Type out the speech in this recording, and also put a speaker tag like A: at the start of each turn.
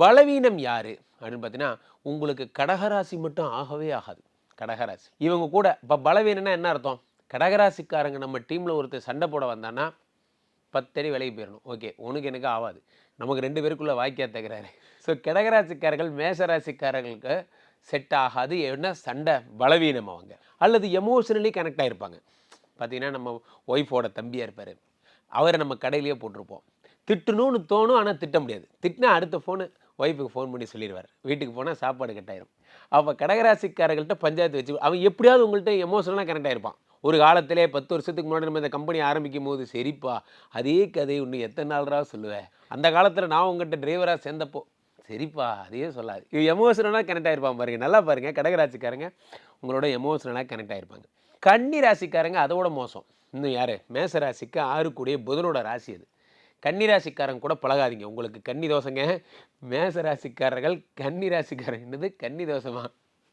A: பலவீனம் யாரு? அப்படின்னு பார்த்தீங்கன்னா உங்களுக்கு கடகராசி மட்டும் ஆகவே ஆகாது. கடகராசி. இவங்க கூட இப்போ பலவீனம்னா என்ன அர்த்தம்? கடகராசிக்காரங்க நம்ம டீமில் ஒருத்தர் சண்டை போட வந்தான்னா பத்தடி விலைக்கு போயிடணும் ஓகே உனக்கு எனக்கு ஆகாது நமக்கு ரெண்டு பேருக்குள்ளே வாக்கியா தகுறாரு ஸோ கடகராசிக்காரர்கள் மேசராசிக்காரர்களுக்கு செட் ஆகாது. என்ன சண்டை பலவீனம் அவங்க. அல்லது எமோஷனலி கனெக்ட் ஆகிருப்பாங்க பார்த்தீங்கன்னா நம்ம ஒய்ஃபோட தம்பியாக இருப்பார். அவரை நம்ம கடையிலேயே போட்டிருப்போம். திட்டணும்னு தோணும் ஆனால் திட்ட முடியாது. திட்டினா அடுத்த ஃபோனு ஒய்ஃபுக்கு ஃபோன் பண்ணி சொல்லிடுவார். வீட்டுக்கு போனால் சாப்பாடு கட்டாயிரும் அப்போ கடகராசிக்காரர்கள்ட்ட பஞ்சாயத்து வச்சு அவன் எப்படியாவது உங்கள்கிட்ட எமோஷனலாக கனெக்ட் ஆகிருப்பான் ஒரு காலத்திலே பத்து வருஷத்துக்கு முன்னாடி நம்ம இந்த கம்பெனி ஆரம்பிக்கும் போது சரிப்பா அதே கதை இன்னும் எத்தனை நாள்ரா சொல்லுவேன் அந்த காலத்தில் நான் உங்கள்கிட்ட டிரைவராக சேர்ந்தப்போ சரிப்பா அதையே சொல்லாது. இது எமோஷனலாக கனெக்ட் ஆகிருப்பான் பாருங்க. நல்லா பாருங்க. கடகராசிக்காரங்க உங்களோட எமோஷனலாக கனெக்ட் ஆகிருப்பாங்க கன்னி ராசிக்காரங்க அதோட மோசம். இன்னும் யார்? மேச ராசிக்கு ஆறு கூடிய புதனோட ராசி அது. கன்னி ராசிக்காரங்க கூட பழகாதீங்க. உங்களுக்கு கன்னி தோசைங்க. மேச ராசிக்காரர்கள் கன்னி என்னது? கன்னி தோசைமா?